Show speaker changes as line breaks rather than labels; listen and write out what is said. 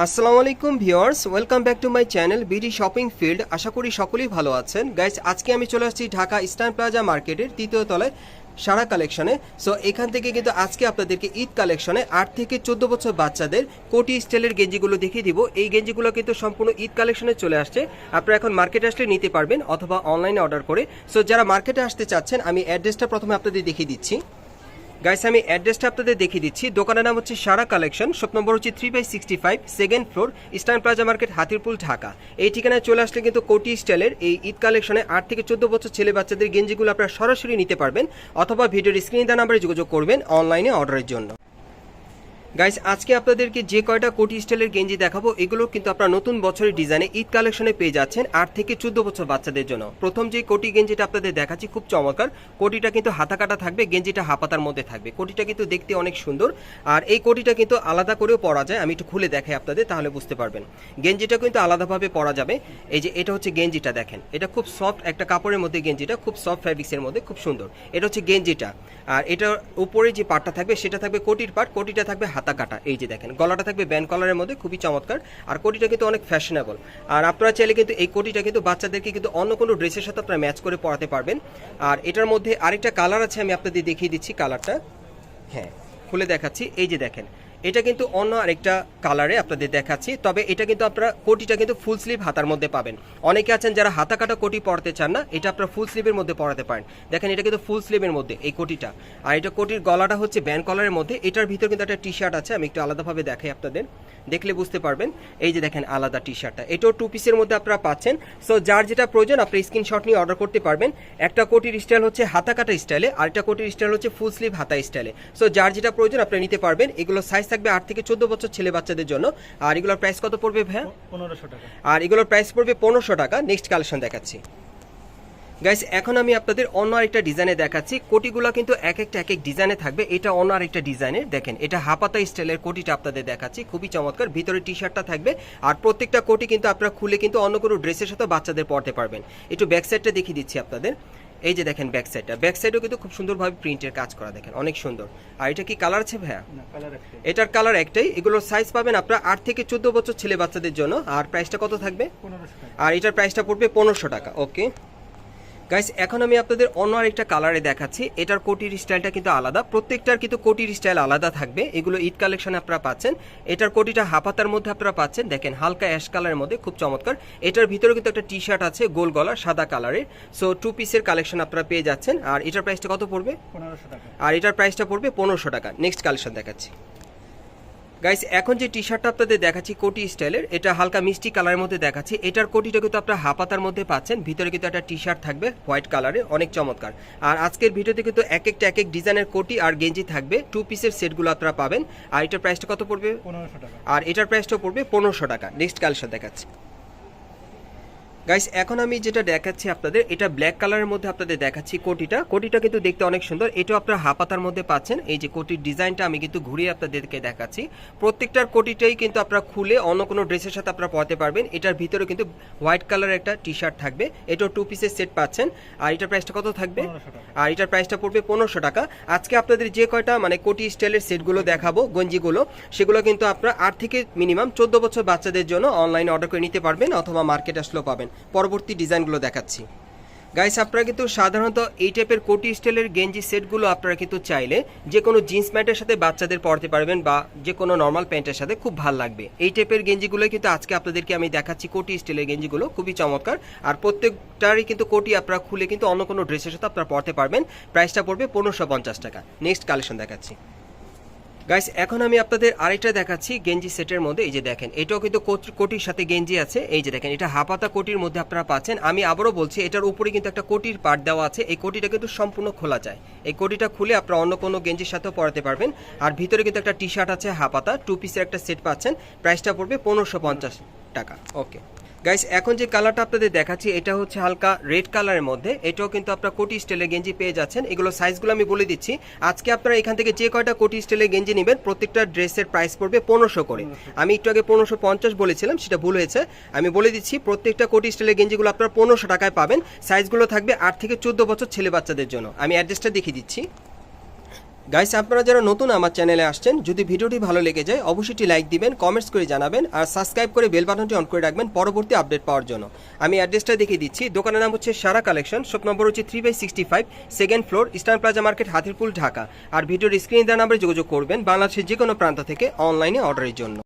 আসসালামু আলাইকুম viewers, welcome back to my channel BD shopping field. আশা করি সকলেই ভালো আছেন। গাইস, আজকে আমি চলে আসছি ঢাকা ইস্টার্ন প্লাজা মার্কেটের তৃতীয় তলায় সারা কালেকশনে। সো, এখান থেকে কিন্তু আজকে আপনাদেরকে ঈদ কালেকশনে আট থেকে চোদ্দ বছর বাচ্চাদের কোটি স্টাইলের গেঞ্জিগুলো দেখিয়ে দিব। এই গেঞ্জিগুলো কিন্তু সম্পূর্ণ ঈদ কালেকশনে চলে আসছে। আপনারা এখন মার্কেটে আসলে নিতে পারবেন অথবা অনলাইনে অর্ডার করে। সো, যারা মার্কেটে আসতে চাচ্ছেন, আমি অ্যাড্রেসটা প্রথমে আপনাদের দেখিয়ে দিচ্ছি। গাইস আমি অ্যাড্রেসটা আপনাদের দেখিয়ে দিচ্ছি। দোকানের নাম হচ্ছে সারা কালেকশন। শপ নম্বর হচ্ছে three by sixty five second floor eastern plaza market Hatirpul, Dhaka. এই ঠিকানায় চলে আসলে কিন্তু কোটি স্টাইলের এই ঈদ কালেকশনে আট থেকে চোদ্দ বছর ছেলে বাচ্চাদের গেঞ্জিগুলো আপনারা সরাসরি নিতে পারবেন, অথবা ভিডিওর স্ক্রিন দেওয়া নাম্বারে যোগাযোগ করবেন অনলাইনে অর্ডারের জন্য। গাইস আজকে আপনাদেরকে যে কয়টা কোটি স্টাইলের গেঞ্জি দেখাবো, এগুলো কিন্তু আপনারা নতুন বছরের ডিজাইনে ঈদ কালেকশনে পেয়ে যাচ্ছেন আট থেকে চোদ্দ বছর বাচ্চাদের জন্য। প্রথম যে কোটি গেঞ্জিটা আপনাদের দেখাচ্ছি খুব চমৎকার। কোটিটা কিন্তু হাতা কাটা থাকবে, গেঞ্জিটা হাপাতার মধ্যে থাকবে। কোটিটা কিন্তু দেখতে অনেক সুন্দর। আর এই কোটিটা কিন্তু আলাদা করেও পরা যায়, আমি একটু খুলে দেখাই আপনাদের, তাহলে বুঝতে পারবেন। গেঞ্জিটা কিন্তু আলাদাভাবে পরা যাবে। এই যে এটা হচ্ছে গেঞ্জিটা দেখেন। এটা খুব সফট একটা কাপড়ের মধ্যে গেঞ্জিটা, খুব সফট ফ্যাব্রিক্সের মধ্যে, খুব সুন্দর। এটা হচ্ছে গেঞ্জিটা। আর এটার উপরে যে পাটটা থাকবে, সেটা থাকবে কোটির পাট, কোটিটা থাকবে হাতা কাটা, এই যে দেখেন, গলাটা থাকবে ব্যান্ড কলারের মধ্যে, খুবই চমৎকার। আর কোটিটা কিন্তু অনেক ফ্যাশনেবল আর আপনারা চাইলে কিন্তু এই কোটিটা কিন্তু বাচ্চাদেরকে কিন্তু অন্য কোনো ড্রেসের সাথে আপনারা ম্যাচ করে পরাতে পারবেন। আর এটার মধ্যে আরেকটা কালার আছে, আমি আপনাদের দেখিয়ে দিচ্ছি কালারটা হ্যাঁ খুলে দেখাচ্ছি। এই যে দেখেন এটা কিন্তু অন্য আরেকটা কালারে আপনাদের দেখাচ্ছি। তবে এটা কিন্তু আপনারা কোটিটা কিন্তু ফুল স্লিভ হাতার মধ্যে পাবেন। অনেকে আছেন যারা হাতা কাটা কোটি পরতে চান না, এটা আপনারা ফুল স্লিভের মধ্যে পরাতে পারেন। দেখেন, এটা কিন্তু ফুল স্লিভের মধ্যে এই কোটিটা। আর এটা কোটির গলাটা হচ্ছে ব্যান্ড কলারের মধ্যে। এটার ভিতর কিন্তু একটা টি শার্ট আছে, আমি একটু আলাদাভাবে দেখাই আপনাদের। দেখলে বুঝতে পারবেন। এই যে দেখেন, আলাদা টি শার্টটা এটাও টু পিসের মধ্যে আপনারা পাচ্ছেন। সো যার যেটা প্রয়োজন, আপনি স্ক্রিনশট নিয়ে অর্ডার করতে পারবেন। একটা কোটির স্টাইল হচ্ছে হাতা কাটা স্টাইলে আর একটা কোটির স্টাইল হচ্ছে ফুল স্লিভ হাতা স্টাইলে সো যার যেটা প্রয়োজন, আপনি নিতে পারবেন। এগুলো সাইজ থাকবে আট থেকে চোদ্দ বছর ছেলে বাচ্চাদের জন্য। আর এগুলোর প্রাইস কত পড়বে ভাইয়া?
পনেরোশো টাকা।
আর এগুলোর প্রাইস পড়বে পনেরোশো টাকা। নেক্সট কালেকশন দেখাচ্ছি। গাইস এখন আমি আপনাদের অন্য আরেকটা ডিজাইনে দেখাচ্ছি। কোটিগুলো কিন্তু এক একটা এক এক ডিজাইনে থাকবে। এটা অন্য আরেকটা ডিজাইনের দেখেন এটা হাপাতা স্টাইলের কোটিটা আপনাদের দেখাচ্ছি। খুবই চমৎকার। ভিতরে টি শার্টটা থাকবে। আর প্রত্যেকটা কোটি কিন্তু আপনারা খুলে কিন্তু অন্য কোনো ড্রেসের সাথে বাচ্চাদের পরতে পারবেন। একটু ব্যাক সাইডটা দেখিয়ে দিচ্ছি আপনাদের। এই যে দেখেন ব্যাক সাইডটা ব্যাক সাইডও কিন্তু খুব সুন্দরভাবে প্রিন্টের কাজ করা দেখেন অনেক সুন্দর। আর এটা কি কালার আছে ভাইয়া?
না কালার একটাই।
এটার কালার একটাই। এগুলোর সাইজ পাবেন আপনার আট থেকে চোদ্দ বছর ছেলে বাচ্চাদের জন্য। আর প্রাইসটা কত থাকবে? আর এটার প্রাইসটা পড়বে পনেরোশো টাকা ওকে গাইস এখন আমি আপনাদের অন্য আরেকটা কালারে দেখাচ্ছি। এটার কোটির স্টাইলটা কিন্তু আলাদা। প্রত্যেকটার কিন্তু কোটির স্টাইল আলাদা থাকবে। এগুলো ঈদ কালেকশন আপনারা পাচ্ছেন। এটার কোটিটা হাফাতার মধ্যে আপনারা পাচ্ছেন। দেখেন হালকা অ্যাশ কালারের মধ্যে খুব চমৎকার। এটার ভিতরে কিন্তু একটা টি শার্ট আছে গোল গলার সাদা কালারের সো টু পিসের কালেকশন আপনারা পেয়ে যাচ্ছেন। আর এটার প্রাইসটা কত পড়বে?
পনেরোশো টাকা।
আর এটার প্রাইসটা পড়বে পনেরোশো টাকা। নেক্সট কালেকশন দেখাচ্ছি। গাইস এখন যে টি শার্টটা আপনাদের দেখাচ্ছি কোটি স্টাইলের এটা হালকা মিষ্টি কালারের মধ্যে দেখাচ্ছি। এটার কোটিটা কিন্তু আপনারা হাপাতার মধ্যে পাচ্ছেন। ভিতরে কিন্তু একটা টি শার্ট থাকবে হোয়াইট কালারে অনেক চমৎকার। আর আজকের ভিডিওতে কিন্তু এক একটা এক এক ডিজাইনের কোটি আর গেঞ্জি থাকবে। টু পিসের সেটগুলো আপনারা পাবেন। আর এটার প্রাইসটা কত পড়বে?
পনেরোশো টাকা।
আর এটার প্রাইসটা পড়বে পনেরোশো টাকা। নেক্সট কালেকশন দেখাচ্ছি। গাইস এখন আমি যেটা দেখাচ্ছি আপনাদের এটা ব্ল্যাক কালারের মধ্যে আপনাদের দেখাচ্ছি কোটিটা। কোটিটা কিন্তু দেখতে অনেক সুন্দর। এটাও আপনারা হাপাতার মধ্যে পাচ্ছেন। এই যে কোটির ডিজাইনটা আমি কিন্তু ঘুরিয়ে আপনাদেরকে দেখাচ্ছি। প্রত্যেকটার কোটিটাই কিন্তু আপনারা খুলে অন্য কোনো ড্রেসের সাথে আপনারা পরতে পারবেন। এটার ভিতরে কিন্তু হোয়াইট কালারের একটা টি শার্ট থাকবে। এটাও টু পিসের সেট পাচ্ছেন। আর এটার প্রাইসটা কত থাকবে? আর এটার প্রাইসটা পড়বে পনেরোশো টাকা। আজকে আপনাদের যে কয়টা মানে কোটি স্টাইলের সেটগুলো দেখাবো গঞ্জিগুলো সেগুলো কিন্তু আপনারা আট থেকে মিনিমাম চোদ্দ বছর বাচ্চাদের জন্য অনলাইনে অর্ডার করে নিতে পারবেন অথবা মার্কেট আসলেও পাবেন। পরবর্তী ডিজাইনগুলো দেখাচ্ছি। গাইস আপনারা কিন্তু সাধারণত এই টাইপের কোটি স্টাইলের গেঞ্জি সেটগুলো আপনারা কিন্তু চাইলে যে কোনো জিন্স প্যান্টের সাথে বাচ্চাদের পরতে পারবেন বা যে কোনো নর্মাল প্যান্টের সাথে খুব ভালো লাগবে। এই টাইপের গেঞ্জিগুলো কিন্তু আজকে আপনাদেরকে আমি দেখাচ্ছি কোটি স্টাইলের গেঞ্জিগুলো, খুবই চমৎকার। আর প্রত্যেকটারই কিন্তু কোটি আপনারা খুলে কিন্তু অন্য কোনো ড্রেসের সাথে আপনারা পরতে পারবেন। প্রাইসটা পড়বে পনেরোশো পঞ্চাশ টাকা। নেক্সট কালেকশন দেখাচ্ছি। গাইস এখন আমি আপনাদের আরেকটা দেখাচ্ছি গেঞ্জি সেটের মধ্যে। এই যে দেখেন, এটাও কিন্তু কোট- কোটির সাথে গেঞ্জি আছে। এই যে দেখেন, এটা হাফাতা কোটির মধ্যে আপনারা পাচ্ছেন। আমি আবারও বলছি, এটার উপরে কিন্তু একটা কোটির পার্ট দেওয়া আছে। এই কোটিটা কিন্তু সম্পূর্ণ খোলা যায়। এই কোটিটা খুলে আপনারা অন্য কোনো গেঞ্জির সাথেও পরাতে পারবেন। আর ভিতরে কিন্তু একটা টি শার্ট আছে হাফাতা টু পিসের একটা সেট পাচ্ছেন। প্রাইসটা পড়বে পনেরোশো টাকা। ওকে গাইস এখন যে কালারটা আপনাদের দেখাচ্ছি এটা হচ্ছে হালকা রেড কালারের মধ্যে। এটাও কিন্তু আপনারা কোটি স্টাইলের গেঞ্জি পেয়ে যাচ্ছেন। এগুলো সাইজগুলো আমি বলে দিচ্ছি। আজকে আপনারা এখান থেকে যে কয়টা কোটি স্টাইলের গেঞ্জি নেবেন প্রত্যেকটা ড্রেসের প্রাইস পড়বে পনেরোশো করে। আমি একটু আগে পনেরোশো পঞ্চাশ বলেছিলাম সেটা ভুল হয়েছে। আমি বলে দিচ্ছি প্রত্যেকটা কোটি স্টাইলের গেঞ্জিগুলো আপনারা পনেরোশো টাকায় পাবেন। সাইজগুলো থাকবে আট থেকে চোদ্দ বছর ছেলে বাচ্চাদের জন্য। আমি অ্যাড্রেসটা দেখিয়ে দিচ্ছি। গাইস আপনারা যারা নতুন আমার চ্যানেলে আসছেন, যদি ভিডিওটি ভালো লেগে যায়, অবশ্যই লাইক দিবেন কমেন্টস করে জানাবেন, আর সাবস্ক্রাইব করে বেল বাটনটি অন করে রাখবেন পরবর্তী আপডেট পাওয়ার জন্য। আমি অ্যাড্রেসটা দেখিয়ে দিচ্ছি। দোকানের নাম হচ্ছে সারা কালেকশন শপ নম্বর হচ্ছে three by sixty five second floor eastern plaza market Hatirpul, Dhaka. আর ভিডিওর স্ক্রিনে দেওয়া নাম্বারে যোগাযোগ করবেন বাংলাদেশের যে কোনো প্রান্ত থেকে অনলাইনে অর্ডারের জন্য।